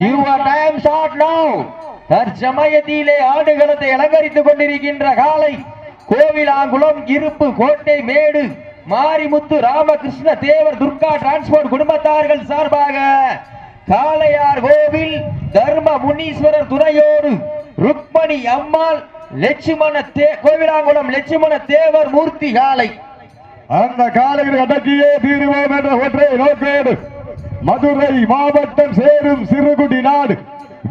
Your time short now தற்சமயத்திலே ஆடுகளத்தை அலங்கரித்துக் கொண்டிருக்கின்ற காலை கோவிலாங்குளம் இருப்பு கோட்டை மேடு மாரிமுத்து ராமகிருஷ்ண தேவர் துர்கா டிரான்ஸ்போர்ட் குடும்பத்தார்கள் சார்பாக காளையார் கோவில் தர்ம முனீஸ்வரர் துணையோடு ருக்மணி அம்மாள் லட்சுமண தே கோவிலாங்குளம் லட்சுமண தேவர் மூர்த்தி காலை. அந்த காலையில் அடக்கியே தீருவோம் என்ற ஒற்றை நோக்கேடு மதுரை மாவட்டம் சேரும் சிறுகுடி நாடு.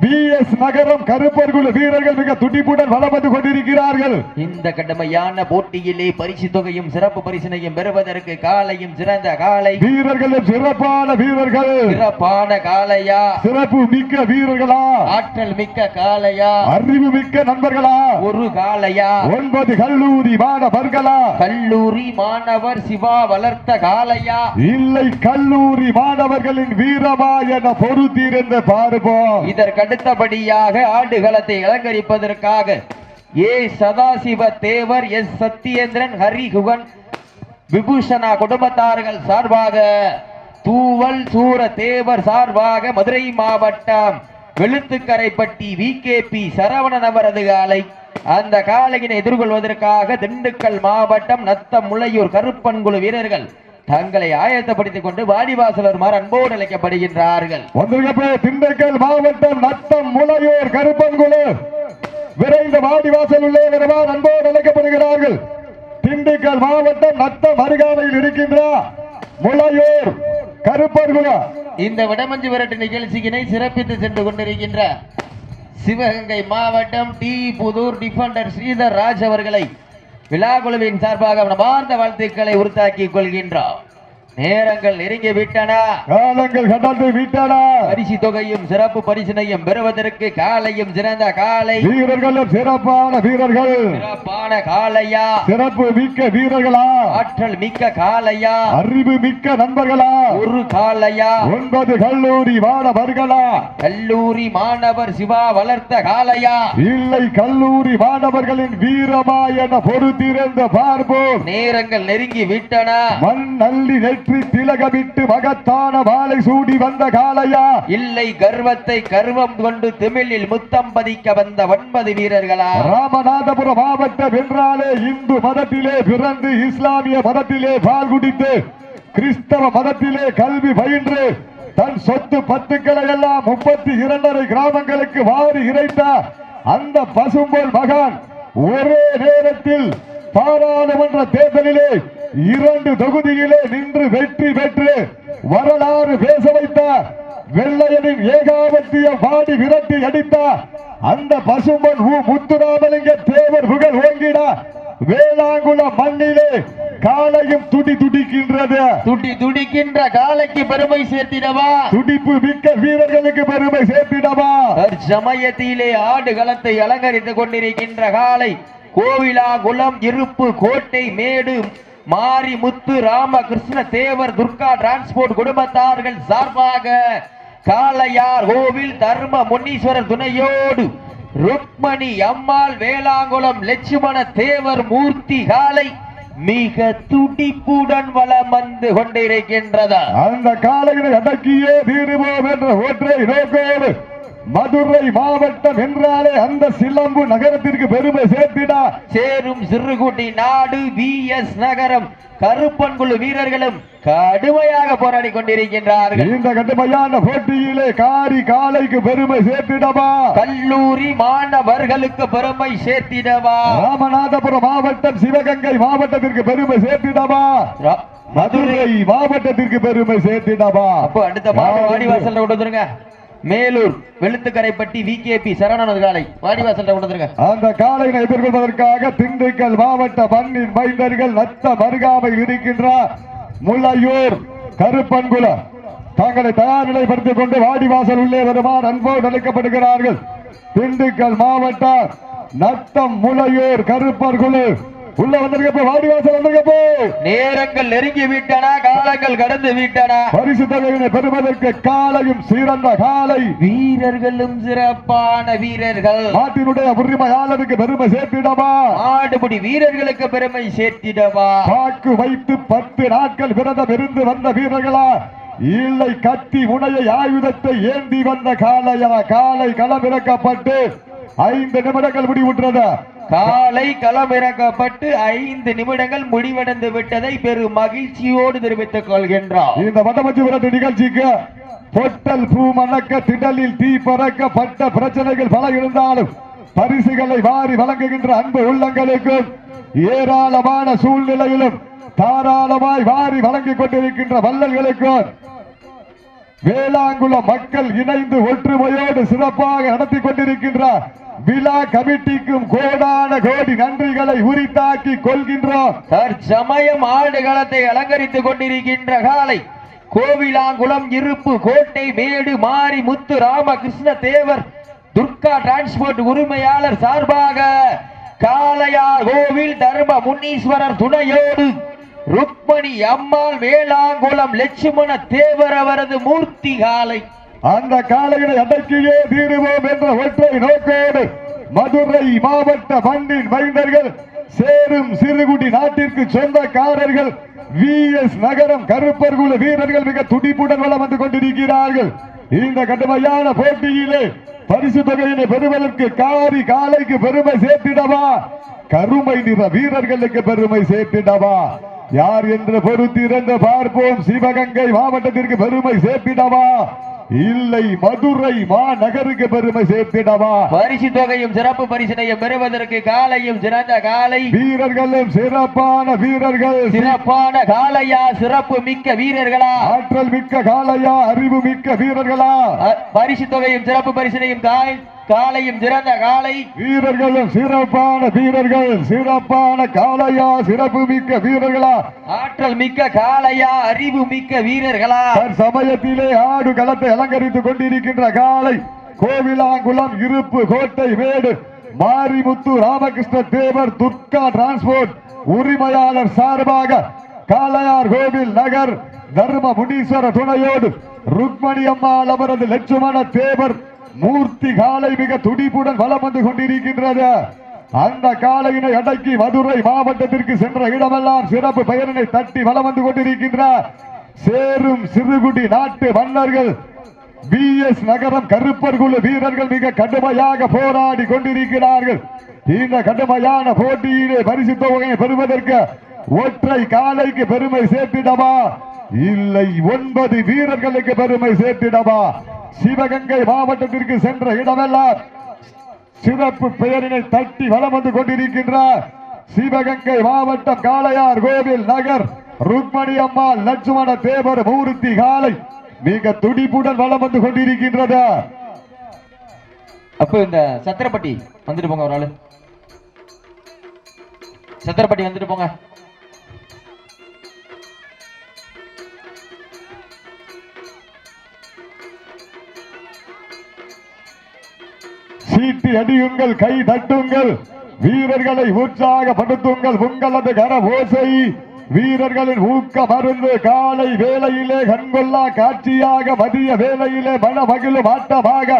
பி எஸ் நகரம் கருப்பர்குல வீரர்கள் மிக துடிப்புடன் வந்து கொண்டிருக்கிறார்கள். இந்த கடுமையான போட்டியிலே பரிசு தொகையும் சிறப்பு பரிசினையும் பெறுவதற்கு காலையும் சிறந்த காலை. வீரர்களும் சிறப்பான வீரர்கள். சிறப்பான காளையா சிறப்பு மிக்க வீரர்களா? ஆற்றல் மிக்க காளையா அறிவு மிக்க நண்பர்களா? ஒரு காளையா ஒன்பது கல்லூரி மாணவர்களா? கல்லூரி மாணவர் சிவா வளர்த்த காளையா இல்லை கல்லூரி மாணவர்களின் வீரமா என பொறுத்தீர் பார்ப்போம் இதற்கு அடுத்தபடியாக ஆடுகளத்தை அலங்கரிப்பதற்காக A Sadasiva Thevar S Sathyendran Harikugan Vibhushana குடும்பத்தார்கள் சார்பாக தூவல் சூர தேவர் சார்பாக மதுரை மாவட்டம் Veluthukaraipatti V. K. P. Saravanan அவரது காலை அந்த காலையினை எதிர்கொள்வதற்காக திண்டுக்கல் மாவட்டம் நத்தம் முளையூர் கருப்பன்குழு வீரர்கள் தங்களை ஆயத்தப்படுத்திக் கொண்டு வாடிவாசல் வருமாறு அன்போடு அழைக்கப்படுகின்றார்கள். திண்டுக்கல் மாவட்டம் நத்தம் முளையூர் கருப்பன்குழு விரைந்த வாடிவாசல் உள்ளே வருவார் அன்போடு அழைக்கப்படுகிறார்கள். திண்டுக்கல் மாவட்டம் நத்தம் அருகாமையில் இருக்கின்ற முளையூர் கருப்பன்குழு இந்த வடமஞ்சு விரட்டு நிகழ்ச்சியினை சிறப்பித்து சென்று கொண்டிருக்கின்ற சிவகங்கை மாவட்டம் டி புதூர் டிஃபெண்டர் ஸ்ரீதர் ராஜ் அவர்களை விழாக்குழுவின் சார்பாக மனமார்ந்த வாழ்த்துக்களை உறுத்தாக்கிக் கொள்கின்றோம் நேரங்கள் நெருங்கி விட்டன. காலங்கள் கடந்து விட்டன. பரிசு தொகையும் சிறப்பு பரிசினையும் பெறுவதற்கு காலையும் சிறந்த காலை. வீரர்களும் சிறப்பான வீரர்கள். சிறப்பான காளையா சிறப்பு மிக்க வீரர்களா? ஆற்றல் மிக்க காளையா அறிவு மிக்க நண்பர்களா? ஒரு காளையா ஒன்பது கல்லூரி மாணவர்களா? கல்லூரி மாணவர் சிவா வளர்த்த காளையா இல்லை கல்லூரி மாணவர்களின் வீரமா என பொறுத்திருந்த பார்ப்போம். நேரங்கள் நெருங்கி விட்டன. மண் அள்ளி நெற்றி திலகமிட்டு மகத்தான மாலை சூடி வந்த காளையா? இல்லை கர்வத்தை கர்வம் கொண்டு திமிழில் முத்தம் பதிக்க வந்த ஒன்பது வீரர்களா? ராமநாதபுரம் மாவட்டம் என்றாலே இந்து மதத்திலே பிறந்து இஸ்லாமிய மதத்திலே பால் குடித்து கிறிஸ்தவ மதத்திலே கல்வி பயின்று தன் சொத்து பத்துக்களை எல்லாம் முப்பத்தி இரண்டரை கிராமங்களுக்கு வாரி இறைத்த அந்த பசும்பொல் மகான் ஒரே நேரத்தில் பாராளுமன்ற தேர்தலிலே இரண்டு தொகுதியிலே நின்று வெற்றி பெற்று வரலாறு பேச வைத்தார் வெள்ளையனின் ஏகாபத்திய பாடி விரட்டி அடித்தார் அந்த பசும்பன் ஊ முத்துராமலிங்க தேவர் புகழ் ஓங்கிட வேளாங்குள மண்ணிலே காலையும் துடி துடிக்கின்றது. துடி துடிக்கின்ற காலைக்கு பெருமை சேர்த்திடவா? துடிப்பு மிக்க வீரர்களுக்கு பெருமை சேர்த்திடவா? சமயத்திலே ஆடுகளத்தை அலங்கரித்துக் கொண்டிருக்கின்ற காலை கோவிலா குளம் இருப்பு கோட்டை மேடு மாரி முத்து ராமகிருஷ்ண தேவர் துர்கா டிரான்ஸ்போர்ட் குடும்பத்தார்கள் சார்பாக காளையார் கோவில் தர்ம முன்னீஸ்வரர் துணையோடு ருக்மணி அம்மாள் வேளாங்குளம் லட்சுமண தேவர் மூர்த்தி காலை மிக துடிப்புடன் வளம் வந்து கொண்டிருக்கின்றதா அந்த காலையில் அடக்கியே தீருவோம் என்ற ஒற்றை நோக்கோடு மதுரை மாவட்டம் என்றாலே அந்த சிலம்பு நகரத்திற்கு பெருமை சேர்த்திடா. சேரும் சிறுகுட்டி நாடு வி எஸ் நகரம். கருப்பன்குழு வீரர்களும் கடுமையாக போராடி கொண்டிருக்கின்றார்கள். இந்த கடுமையான போட்டியிலே காரி காலைக்கு பெருமை சேர்த்திடவா? கல்லூரி மாணவர்களுக்கு பெருமை சேர்த்திடவா? ராமநாதபுரம் மாவட்டம் சிவகங்கை மாவட்டத்திற்கு பெருமை சேர்த்திடவா? மதுரை மாவட்டத்திற்கு பெருமை சேர்த்திடவா? அப்போ அடுத்த மாடு வாடிவாசல்ல கொண்டு வந்துருங்க. Melur Veluthukaraipatti V K P Saravanan காலை. வாடிவாசல் கொண்டு அந்த காலையினை எதிர்கொள்வதற்காக திண்டுக்கல் மாவட்ட மண்ணின் மைந்தர்கள் நத்த மருகாமையில் இருக்கின்ற முள்ளையூர் கருப்பன்குல தங்களை தயார் நிலைப்படுத்திக் கொண்டு வாடிவாசல் உள்ளே வருமாறு அன்போடு அழைக்கப்படுகிறார்கள். திண்டுக்கல் மாவட்டம் நத்தம் முளையூர் கருப்பர்குழு உள்ள வந்திருக்கப்போ வாடிவாசல் வந்திருக்கப்போ. நேரங்கள் நெருங்கி விட்டன காலங்கள் கடந்து விட்டன. பரிசு தொகையினை பெறுவதற்கு காலையும் சிறந்த காலை. வீரர்களும் சிறப்பான வீரர்கள். நாட்டினுடைய உரிமையாளருக்கு பெருமை சேர்த்திடவா? ஆடுபடி வீரர்களுக்கு பெருமை சேர்த்திடவா? வாக்கு வைத்து பத்து நாட்கள் விரதம் இருந்து வந்த வீரர்களா? இல்லை கத்தி முனையை ஆயுதத்தை ஏந்தி வந்த காளையா? காலை களமிறக்கப்பட்டு ஐந்து நிமிடங்கள் முடிவுற்றது. காலை களமிறக்கப்பட்டு ஐந்து நிமிடங்கள் முடிவடைந்து விட்டதை பெரும் மகிழ்ச்சியோடு தெரிவித்துக் கொள்கின்றார். இந்த வடமஞ்சு நிகழ்ச்சிக்கு பொட்டல் பூ மணக்க திடலில் தீ பறக்க பட்ட பிரச்சனைகள் பல இருந்தாலும் பரிசுகளை வாரி வழங்குகின்ற அன்பு உள்ளங்களுக்கும் ஏராளமான சூழ்நிலையிலும் தாராளமாய் வாரி வழங்கிக் கொண்டிருக்கின்ற வல்லல்களுக்கும் வேளாங்குளம் மக்கள் இணைந்து ஒற்றுமையோடு சிறப்பாக நடத்தி கொண்டிருக்கின்ற விழா கமிட்டிக்கும் கோடான கோடி நன்றிகளை உரித்தாக்கி கொள்கின்றோம். தற்சமயம் ஆடுகளத்தை அலங்கரித்துக் கொண்டிருக்கின்ற காலை கோவிலாங்குளம் இருப்பு கோட்டை மேடு மாரி முத்து ராமகிருஷ்ண தேவர் துர்கா டிரான்ஸ்போர்ட் உரிமையாளர் சார்பாக காளையார் கோவில் தர்ம முன்னீஸ்வரர் துணையோடு ருக்மணி அம்மாள் வேளாங்குளம் லட்சுமண தேவர் அவரது மூர்த்தி காலை. அந்த காலையினை அடக்கியே தீருவோம் என்ற ஒற்றை நோக்கோடு மதுரை மாவட்ட மண்ணின் மைந்தர்கள் சேரும் சிறுகுடி நாட்டிற்கு சொந்தக்காரர்கள் வி எஸ் நகரம் கருப்பர்குல வீரர்கள் மிக துடிப்புடன் வளம் வந்து கொண்டிருக்கிறார்கள். இந்த கடுமையான போட்டியிலே பரிசு தொகையினை பெறுவதற்கு காரி காலைக்கு பெருமை சேர்த்திடவா? கருமை நிற வீரர்களுக்கு பெருமை சேர்த்திடவா? யார் என்று பொறுத்திருந்து பார்ப்போம். சிவகங்கை மாவட்டத்திற்கு பெருமை சேர்த்திடவா? இல்லை மதுரை மாநகருக்கு பெருமை சேர்த்திடவா? பரிசு தொகையும் சிறப்பு பரிசினையும் பெறுவதற்கு காலையும் சிறந்த காலை. வீரர்களும் சிறப்பான வீரர்கள். சிறப்பான காளையா சிறப்பு மிக்க வீரர்களா? ஆற்றல் மிக்க காளையா அறிவு மிக்க வீரர்களா? பரிசு தொகையும் சிறப்பு பரிசினையும் காய் காலையும் சிறந்த காலை. வீரர்களும் சிறப்பான வீரர்கள் சிறப்பான காளையா சிறப்பு மிக்க வீரர்களா? ஆற்றல் மிக்க காளையா அறிவு மிக்க வீரர்களா? சமயத்திலே ஆடு களத்தை அலங்கரித்துக் கொண்டிருக்கின்ற காலை கோவிலாங்குளம் இருப்பு கோட்டை மேடு மாரிமுத்து ராமகிருஷ்ண தேவர் துர்கா டிரான்ஸ்போர்ட் உரிமையாளர் சார்பாக காளையார் கோவில் நகர் தர்ம முனீஸ்வர துணையோடு ருக்மணி அம்மாள் அவரது லட்சுமண தேவர் மூர்த்தி காலை மிக துடிப்புடன் வலம் வந்து கொண்டிருக்கின்றது. அந்த காலையினை அடக்கி மதுரை மாவட்டத்திற்கு சென்ற இடமெல்லாம் சிறப்பு பெயரினை தட்டி வலம் வந்து கொண்டிருக்கின்ற சேரும் சிறுகுடி நாட்டு மன்னர்கள் பி எஸ் நகரம் கருப்பர் குழு வீரர்கள் மிக கடுமையாக போராடி கொண்டிருக்கிறார்கள். இந்த கடுமையான போட்டியிலே பரிசு தொகையை பெறுவதற்கு ஒற்றை காலைக்கு பெருமை சேர்த்திடவா? இல்லை ஒன்பது வீரர்களுக்கு பெருமை சேர்த்திடவா? சிவகங்கை மாவட்டத்திற்கு சென்ற இடமெல்லாம் சிறப்பு பெயரினை தட்டி வலம் வந்து கொண்டிருக்கின்றார் சிவகங்கை மாவட்டம் காளையார் கோவில் நகர் ருக்மணி அம்மாள் லட்சுமண தேவர் மூர்த்தி காலை மிக துடிப்புடன் வலம் வந்து கொண்டிருக்கின்றது. அப்ப இந்த சத்திரப்பட்டி வந்துட்டு போங்க ஒரு ஆளு. சத்திரப்பட்டி வந்துட்டு போங்க. சீட்டு அடியுங்கள் கை தட்டுங்கள். வீரர்களை உற்சாகப்படுத்துங்கள். உங்களது கர ஓசை வீரர்களின் ஊக்க மருந்து காலை வேலையிலே கண்கொள்ளா காட்சியாக மதிய வேலையிலே மன மகிழும் ஆட்டமாக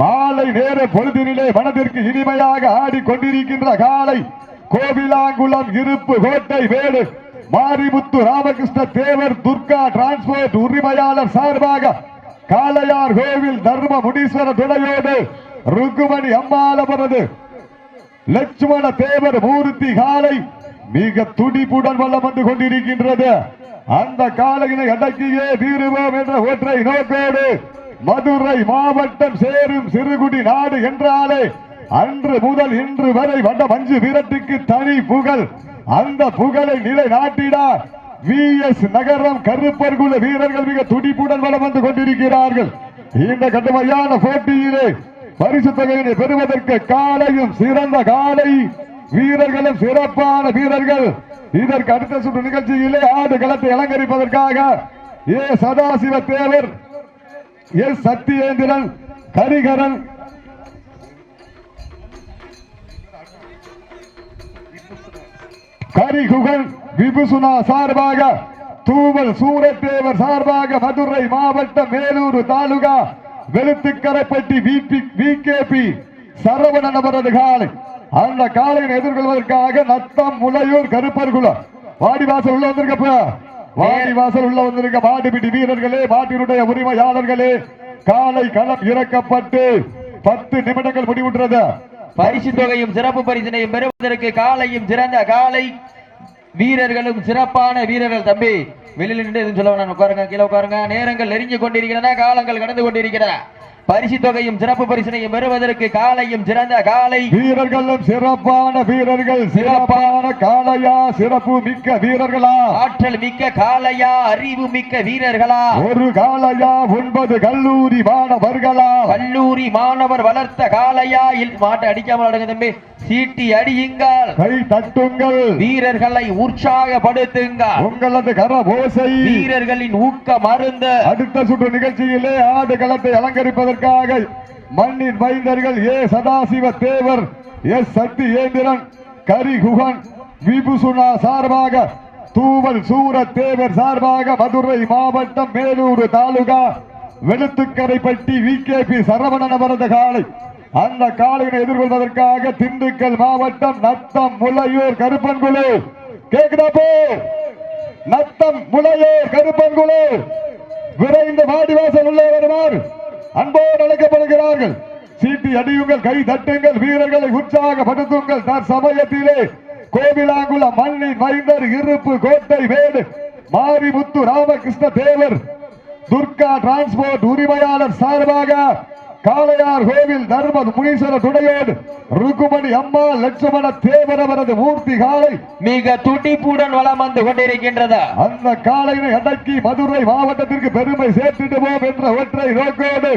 மாலை நேர பொழுதினிலே மனதிற்கு இனிமையாக ஆடிக்கொண்டிருக்கின்ற காலை கோவிலாங்குளம் இருப்பு கோட்டை வேடு மாரிமுத்து ராமகிருஷ்ண தேவர் துர்கா டிரான்ஸ்போர்ட் உரிமையாளர் சார்பாக காளையார் கோவில் தர்ம முனீஸ்வர துணையோடு ருக்குமணி அம்மாளவரது லட்சுமண தேவர் மூர்த்தி காலை மிக துடிப்புடன் வல்லம் வந்து கொண்டிருக்கின்றது. அந்த காலையினை அடக்கியே தீருவோம் என்ற ஒற்றை நோக்கோடு மதுரை மாவட்டம் சேரும் சிறுகுடி நாடு என்றாலே அன்று முதல் இன்று வரை வந்த மஞ்சு வீரத்துக்கு தனி புகழ். அந்த புகழை நிலை நாட்டினார் வி எஸ் நகரம் கருப்பர்குல வீரர்கள் மிக துடிப்புடன் வளம் வந்து கொண்டிருக்கிறார்கள். இந்த கடுமையான போட்டியிலே பரிசு தொகையினை பெறுவதற்கு காலையும் சிறந்த காலை. வீரர்களும் சிறப்பான வீரர்கள். இதற்கு அடுத்த சுற்று நிகழ்ச்சியிலே ஆடு களத்தை அலங்கரிப்பதற்காக A Sadasiva Thevar S Sathiyendran Karikaran. Karigugan விபுசுனா சார்பாக தூவல் சூரத்தேவர் சார்பாக மதுரை மாவட்டம் மேலூர் தாலுகா. வெளுத்துக்கரைப்பட்டி விகேபி சரவணன் அவரது காலை அந்த காலையை எதிர்கொள்வதற்காக நத்தம் முலையூர் கருப்பர்குளம். வாடிவாசல் உள்ள வந்திருக்கப்ப. வாடி வாசல் உள்ள வந்திருக்க மாடுபிடி வீரர்களே மாட்டினுடைய உரிமையாளர்களே காலை களம் இறக்கப்பட்டு பத்து நிமிடங்கள் முடிவுற்றது. பரிசு தொகையும் சிறப்பு பரிசினையும் பெறுவதற்கு காலையும் சிறந்த காலை வீரர்களும் சிறப்பான வீரர்கள் தம்பி. வெளியில நின்று எதுவும் சொல்ல வேணாம். உட்காருங்க கீழே உட்காருங்க. நேரங்கள் நெருங்கி கொண்டிருக்கிறன காலங்கள் கடந்து கொண்டிருக்கிறன. பரிசு தொகையும் சிறப்பு பரிசினையும் பெறுவதற்கு காலையும் சிறந்த காலை. வீரர்களும் சிறப்பான வீரர்கள் சிறப்பான காளையா சிறப்பு மிக்க வீரர்களா? ஆற்றல் மிக்க காளையா அறிவு மிக்க வீரர்களா? ஒரு காளையா ஒன்பது கல்லூரி மாணவர்களா? கல்லூரி மாணவர் வளர்த்த இல் மாட்டை அடிக்காமல் அடங்க தம்பி. சீட்டி அடியுங்கள். கை தட்டுங்கள். வீரர்களை உற்சாகப்படுத்துங்கள். உங்களது கர ஓசை வீரர்களின் ஊக்க மருந்து. அடுத்த சுற்று நிகழ்ச்சியிலே ஆடு களத்தை அதற்காக மண்ணின் மைந்தர்கள் A Sadasiva Thevar S Sakthi ஏந்திரன் கரிகுகன் விபுசுனா சார்பாக தூவல் சூர தேவர் சார்பாக மதுரை மாவட்டம் Melur taluka Veluthukaraipatti V K P Saravanan அவரது காலை. அந்த காலையினை எதிர்கொள்வதற்காக திண்டுக்கல் மாவட்டம் நத்தம் முளையூர் கருப்பன்குழு கேக்குதா நத்தம் முளையூர் கருப்பன்குழு விரைந்து வாடிவாசல் உள்ளே வருவார். அன்போடு அழைக்கப்படுகிறார்கள். சீட்டி அடியுங்கள் கை தட்டுங்கள் வீரர்களை உற்சாகப்படுத்துங்கள். தற்சமயத்திலே கோவிலாங்குள மண்ணின் மைந்தர் இருப்பு கோட்டை வேடு மாரிமுத்து ராமகிருஷ்ண தேவர் துர்கா டிரான்ஸ்போர்ட் உரிமையாளர் சார்பாக காளையார் கோவில் தர்ம முனீஸ்வர துணையோடு ருக்குமணி அம்மா லட்சுமண தேவர் அவரது மூர்த்தி காலை மிக துடிப்புடன் வலம் வந்து கொண்டிருக்கின்றது. அந்த காளையினை அடக்கி மதுரை மாவட்டத்திற்கு பெருமை சேர்த்திடுவோம் என்ற ஒற்றை நோக்கோடு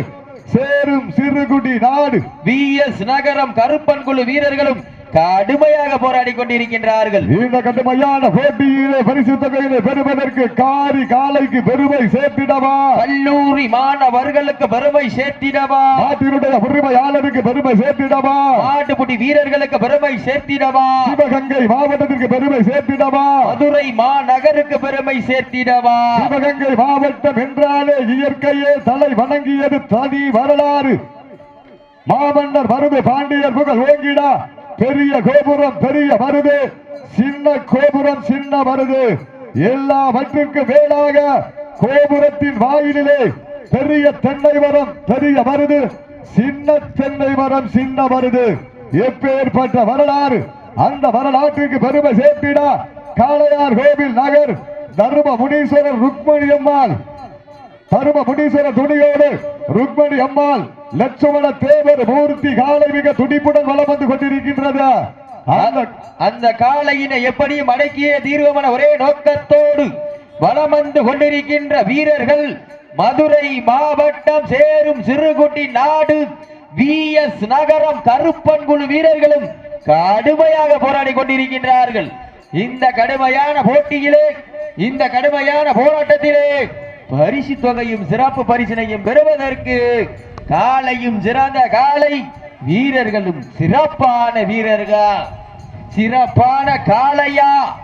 சேரும் சிறுகுடி நாடு. வி எஸ் நகரம் கருப்பன் குழு வீரர்களும் கடுமையாக போராடி கொண்டிருக்கின்றார்கள். இந்த கடுமையான போட்டியிலே பரிசு தொகையிலே பெறுவதற்கு காரி காலைக்கு பெருமை சேர்த்திடவா? கல்லூரி மாணவர்களுக்கு பெருமை சேர்த்திடவா? நாட்டினுடைய உரிமையாளருக்கு பெருமை சேர்த்திடவா? மாட்டுப்புடி வீரர்களுக்கு பெருமை சேர்த்திடவா? சிவகங்கை மாவட்டத்திற்கு பெருமை சேர்த்திடவா? மதுரை மாநகருக்கு பெருமை சேர்த்திடவா? சிவகங்கை மாவட்டம் என்றாலே இயற்கையே தலை வணங்கியது தனி வரலாறு. மாமன்னர் மருது பாண்டியர் புகழ் ஓங்கிடா. பெரிய கோபுரம் பெரிய மருது. சின்ன கோபுரம் சின்ன மருது. எல்லாவற்றுக்கும் மேலாக கோபுரத்தின் வாயிலிலே பெரிய தென்னை மரம் பெரிய மருது. சின்ன தென்னை மரம் சின்ன மருது. எப்பேற்பட்ட வரலாறு? அந்த வரலாற்றுக்கு பெருமை சேர்த்திடா. காளையார் கோவில் நகர் தர்ம முனீஸ்வரர் ருக்மணி அம்மாள் தரும முனீஸ்வர துணியோடு ருக்மணி அம்மாள் லட்சுமண தேவர் மூர்த்தி காலை மிக துடிப்புடன் வளம் வந்து கொண்டிருக்கின்றது. அந்த அந்த காளையினை எப்படியும் அடக்கிய தீர்வமான ஒரே நோக்கத்தோடு வளம் வந்து கொண்டிருக்கின்ற வீரர்கள் மதுரை மாவட்டம் சேரும் சிறுகுட்டி நாடு வி எஸ் நகரம் கருப்பன் குழு வீரர்களும் கடுமையாக போராடி கொண்டிருக்கின்றார்கள். இந்த கடுமையான போட்டியிலே இந்த கடுமையான போராட்டத்திலே பரிசு தொகையும் சிறப்பு பரிசினையும் பெறுவதற்கு காலையும் சிறந்த காலை வீரர்களும் சிறப்பான வீரர்கள்? சிறப்பான காளையா?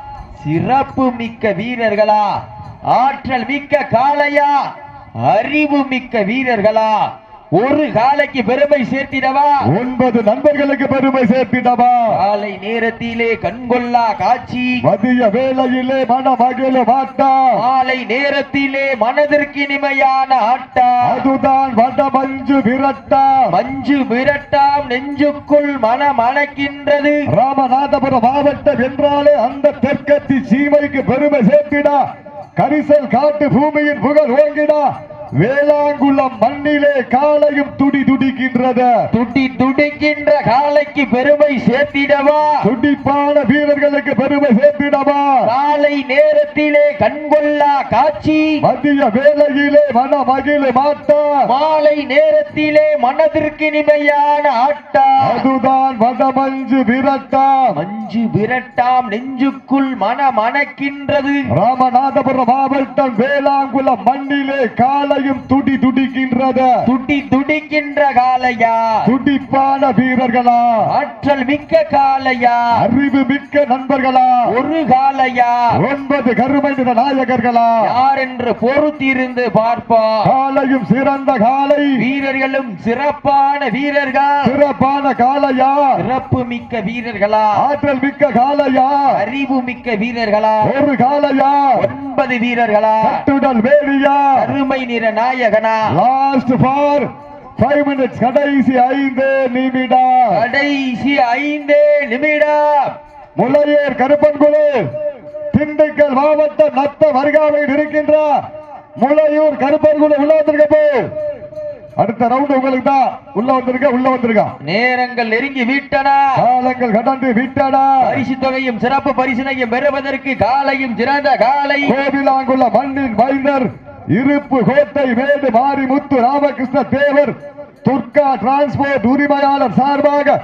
சிறப்பு மிக்க வீரர்களா? ஆற்றல் மிக்க காளையா? அறிவு மிக்க வீரர்களா? ஒரு காலைக்கு பெருமை சேர்த்திடவா? ஒன்பது நண்பர்களுக்கு பெருமை சேர்த்திடவா? காலை நேரத்திலே கண்கொள்ளா காட்சி. மதிய வேளையிலே மன மகிழ மாட்டா. மாலை நேரத்திலே மனதிற்கு இனிமையான ஆட்டா. அதுதான் வட மஞ்சு விரட்டா. மஞ்சு விரட்டாம் நெஞ்சுக்குள் மனம் அணக்கின்றது. ராமநாதபுரம் மாவட்டம் என்றாலே அந்த தெற்கத்தி சீமைக்கு பெருமை சேர்த்திடா. கரிசல் காட்டு பூமியின் புகழ் ஓங்கிடா. வேளாங்குளம் மண்ணிலே காலையும் துடி துடிக்கின்றது. துடி துடிக்கின்ற காலைக்கு பெருமை சேர்த்திடவா? துடிப்பான வீரர்களுக்கு பெருமை சேர்த்திடவா? காலை நேரத்திலே கண்கொள்ளா காட்சி. மதிய வேளையிலே மன மகிழ மாட்டா. மாலை நேரத்திலே மனதிற்கு இனிமையான ஆட்டா. அதுதான் வடமஞ்சு விரட்டா. மஞ்சு விரட்டாம் நெஞ்சுக்குள் மனம் அணக்கின்றது ராமநாதபுரம் மாவட்டம் வேளாங்குளம் மண்ணிலே காலையும் துடி துடிக்கின்றது. துடி துடிக்கின்ற காலையா துடிப்பான வீரர்களா? ஆற்றல் மிக்க காலையா அறிவு மிக்க நண்பர்களா? ஒரு காலையா ஒன்பது கருமை நாயகர்களா? யார் என்று பொறுத்திருந்து பார்ப்போம் காலையும் சிறந்த காலை வீரர்களும் சிறப்பான வீரர்கள். சிறப்பான காலையா சிறப்பு மிக்க வீரர்களா? ஆற்றல் மிக்க காலையா அறிவு மிக்க வீரர்களா? ஒரு காலையா ஒன்பது வீரர்களா? கட்டுடல் வேலியா? அருமை நிற நாயகனா? லாஸ்ட் ஃபார் ஃபைவ் மினிட்ஸ் கடைசி ஐந்து நிமிடம் கடைசி ஐந்து நிமிடம் முல்லையர் கருப்பன்குழு திண்டுக்கல் மாவட்டம் நத்த வருகாமையில் இருக்கின்ற முளையூர் கருப்பன்குழு உள்ள வந்திருக்க போ அடுத்த ரவுண்ட் உங்களுக்கு தான். உள்ள வந்திருக்க உள்ள வந்திருக்கா. நேரங்கள் நெருங்கி விட்டன. காலங்கள் கடந்து விட்டடா பரிசு தொகையும் சிறப்பு பரிசினையும் பெறுவதற்கு காலையும் சிறந்த காலை. கோவிலாங்குள்ள மண்ணின் மைந்தர் இருப்பு கோட்டை மேடு மாரிமுத்து ராமகிருஷ்ண தேவர் துர்கா டிரான்ஸ்போர்ட் உரிமையாளர் சார்பாக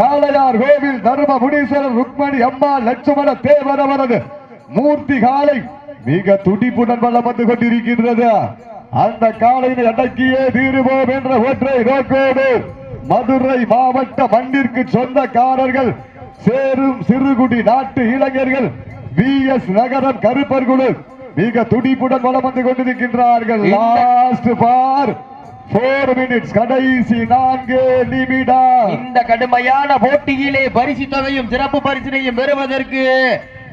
காளையார் கோவில் தர்ம முனீஸ்வரர் ருக்மணி அம்மா லட்சுமண தேவர் அவரது மூர்த்தி காலை மிக துடிப்புடன் வளம் வந்து கொண்டிருக்கின்றது. அந்த காலையை அடக்கியே தீருவோம் என்ற ஒற்றை நோக்கோடு மதுரை மாவட்ட மண்ணிற்கு சொந்தக்காரர்கள் சேரும் சிறுகுடி நாட்டு இளைஞர்கள் வி எஸ் நகரம் கருப்பர்குழு மிக துடிப்புடன் வளம் வந்து கொண்டிருக்கின்றார்கள். லாஸ்ட் பார் போர் மினிட்ஸ் கடைசி நான்கு நிமிடம். இந்த கடுமையான போட்டியிலே பரிசு தொகையும் சிறப்பு பரிசினையும் பெறுவதற்கு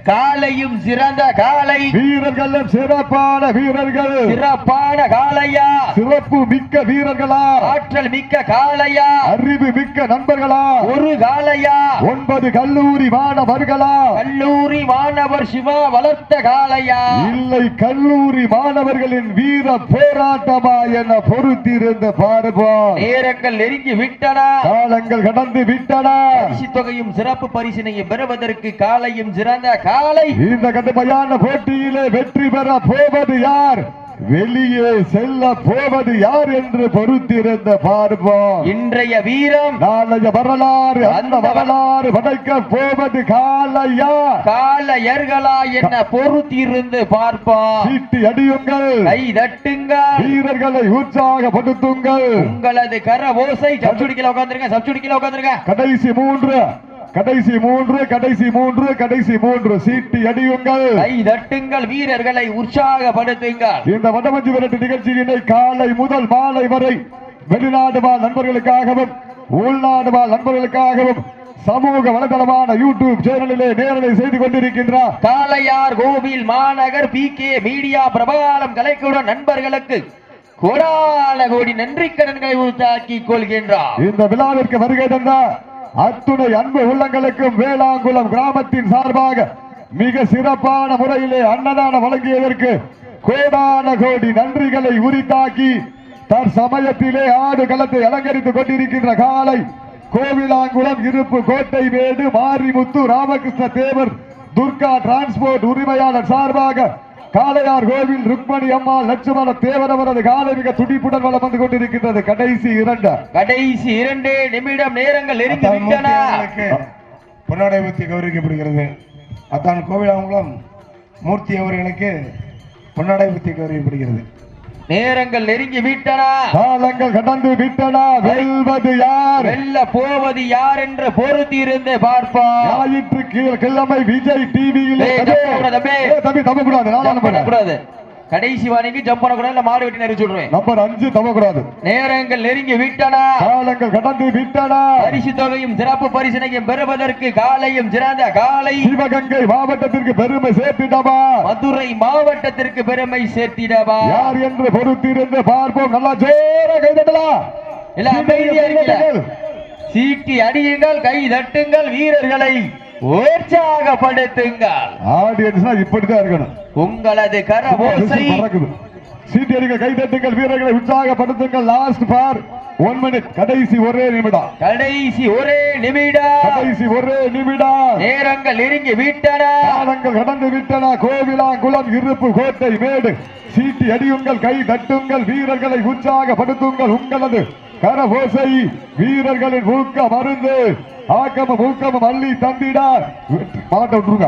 காலையும் சிறந்த காலை. வீரர்கள் சிறப்பான வீரர்கள். சிறப்பான காளையா சிறப்பு மிக்க வீரர்களா. ஆற்றல் மிக்க காளையா அறிவு மிக்க நண்பர்களா. ஒரு காளையா ஒன்பது கல்லூரி மாணவர்களா. கல்லூரி மாணவர் சிவா வளர்த்த காளையா இல்லை கல்லூரி மாணவர்களின் வீர போராட்டமா என பொறுத்திருந்து பார்ப்போம் நேரங்கள் நெருங்கி விட்டன. காலங்கள் கடந்து விட்டன. பரிசு தொகையும் சிறப்பு பரிசினையும் பெறுவதற்கு காலையும் சிறந்த காலை இந்த கடுமையான போட்டியிலே வெற்றி பெற போவது யார்? வெளியே செல்ல போவது யார் என்று பொறுத்திருந்த பார்ப்போம். இன்றைய வீரம் நாளைய வரலாறு அந்த வரலாறு படைக்க போவது காலையா காளையர்களா என்ன பொறுத்திருந்து பார்ப்போம். சீட்டி அடியுங்கள். கை தட்டுங்கள். வீரர்களை உற்சாகப்படுத்துங்கள். உங்களது கர ஓசை சப்சுடிக்கல உட்காந்துருங்க சப்சுடிக்கல உட்காந்துருங்க கடைசி மூன்று. கடைசி மூன்று கடைசி மூன்று கடைசி மூன்று. சீட்டி அடியுங்கள். கை தட்டுங்கள் வீரர்களை உற்சாகப்படுத்துங்கள். இந்த வடமஞ்சி விரட்டு நிகழ்ச்சியினை காலை முதல் மாலை வரை வெளிநாடு வாழ் நண்பர்களுக்காகவும் உள்நாடு வாழ் நண்பர்களுக்காகவும் சமூக வலைதளமான யூடியூப் சேனலிலே நேரலை செய்து கொண்டிருக்கின்றார். காளையார் கோவில் மாநகர் பி கே மீடியா பிரபகாலம் கலைக்குடன் நண்பர்களுக்கு கோடான கோடி நன்றி கடன்களை உருத்தாக்கிக் கொள்கின்றார். இந்த விழாவிற்கு வருகை தந்த அத்துணை அன்பு உள்ளங்களுக்கும் வேளாங்குளம் கிராமத்தின் சார்பாக மிக சிறப்பான முறையிலே அன்னதானம் வழங்கியதற்கு கோடான கோடி நன்றிகளை உரித்தாக்கி தற்சமயத்திலே ஆடு களத்தை அலங்கரித்துக் கொண்டிருக்கின்ற காலை கோவிலாங்குளம் இருப்பு கோட்டை மேடு மாரிமுத்து ராமகிருஷ்ண தேவர் துர்கா டிரான்ஸ்போர்ட் உரிமையாளர் சார்பாக காளையார் கோவில் ருக்மணி அம்மா லட்சுமண தேவர் அவரது காலை மிக துடிப்புடன் வளம் வந்து கொண்டிருக்கின்றது. கடைசி இரண்டு. கடைசி இரண்டு நிமிடம் நேரங்கள் நெருங்கி விட்டன. பொன்னாடை ஊற்றி கௌரவிக்கப்படுகிறது. அத்தான் கோவிலாங்குளம் மூர்த்தி அவர்களுக்கு பொன்னாடை ஊற்றி கௌரவிக்கப்படுகிறது. நேரங்கள் நெருங்கி விட்டன. காலங்கள் கடந்து விட்டன. வெல்வது யார்? வெல்ல போவது யார் என்று பொறுத்திருந்து பார்ப்போம். ஞாயிற்று கி- கிழமை விஜய் டிவியில் தம்பி. தம்பி தம்ப கூடாது கடைசி வாணிக்கு ஜம்ப் பண்ணக்கூடாது இல்ல மாடு வெட்டி நெரிச்சு விடுவேன் நம்பர் அஞ்சு தம்ப கூடாது நேரங்கள் நெருங்கி விட்டன. காலங்கள் கடந்து விட்டன. பரிசு தொகையும் சிறப்பு பரிசினையும் பெறுவதற்கு காலையும் சிறந்த காலை. சிவகங்கை மாவட்டத்திற்கு பெருமை சேர்த்திடவா? மதுரை மாவட்டத்திற்கு பெருமை சேர்த்திடவா? யார் என்று பொறுத்திருந்து பார்ப்போம். நல்லா ஜோர கைதட்டலாம் இருக்கல சீட்டி அடியுங்கள் கை தட்டுங்கள் வீரர்களை. உற்சாகப்படுத்துங்கள். ஆடியன்ஸ்னா இப்படித்தான் இருக்கணும். உங்களது கர ஓசை பறக்குது. சீட்டி அடிக்க கைதட்டுங்கள் வீரர்களை உற்சாகப்படுத்துங்கள். லாஸ்ட் பார் ஒன் மினிட் கடைசி ஒரே நிமிடம். கடைசி ஒரே நிமிடம். கடைசி ஒரே நிமிடம். நேரங்கள் நெருங்கி விட்டன. காலங்கள் கடந்து விட்டன. கோவிலாங்குளம் இருப்பு கோட்டை மேடு. சீட்டி அடியுங்கள் கை தட்டுங்கள் வீரர்களை உற்சாகப்படுத்துங்கள். உங்களது கரபோசை வீரர்களின் ஊக்கம் மருந்து. ஆக்கமும் ஊக்கமும் அள்ளி தந்திட. மாட்ட விட்டுருங்க.